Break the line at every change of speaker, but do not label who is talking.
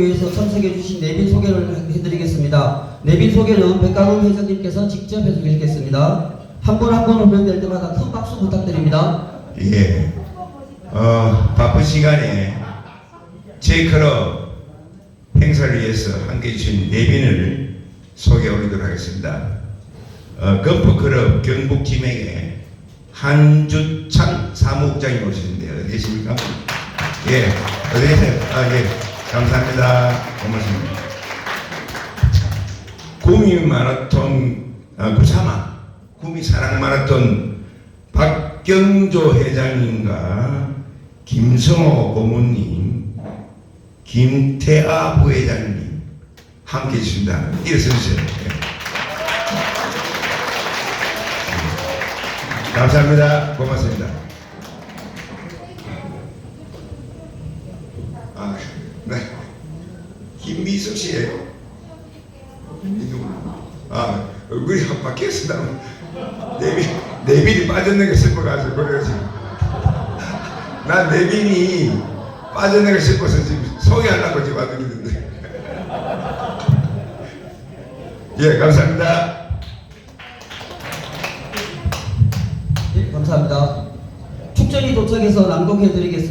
위해서 참석해 주신 내빈 소개를 해드리겠습니다. 내빈 소개는 백가금 회장님께서 직접 해주시겠습니다. 한 분 한분 호명될 때마다 큰 박수 부탁드립니다.
예. 어, 바쁜 시간에 J클럽 행사를 위해서 함께 해 주신 내빈을 소개해 드리도록 하겠습니다. 어, 건프클럽 경북 지명에 한주창 사무국장이 오시는데 어디 계십니까? 예, 어디 계세요? 아, 예. 감사합니다. 고맙습니다. 구미 마라톤, 아, 구사마, 구미 사랑 마라톤 박경조 회장님과 김성호 고문님, 김태아 부회장님 함께 해주십니다. 일어서주세요. 예. 감사합니다. 고맙습니다. 아, 네. 김미숙 씨예요. 아, 얼굴이 확 바뀌었습니다. 내비, 내빈이 빠졌는 게 싶어가지고 그래요 지금. 난 내빈이 빠졌는 게 싶어서 지금 소개하려고 지금 와드리는데. 예, 감사합니다.
예, 감사합니다. 축전이 도착해서 낭독해 드리겠습니다.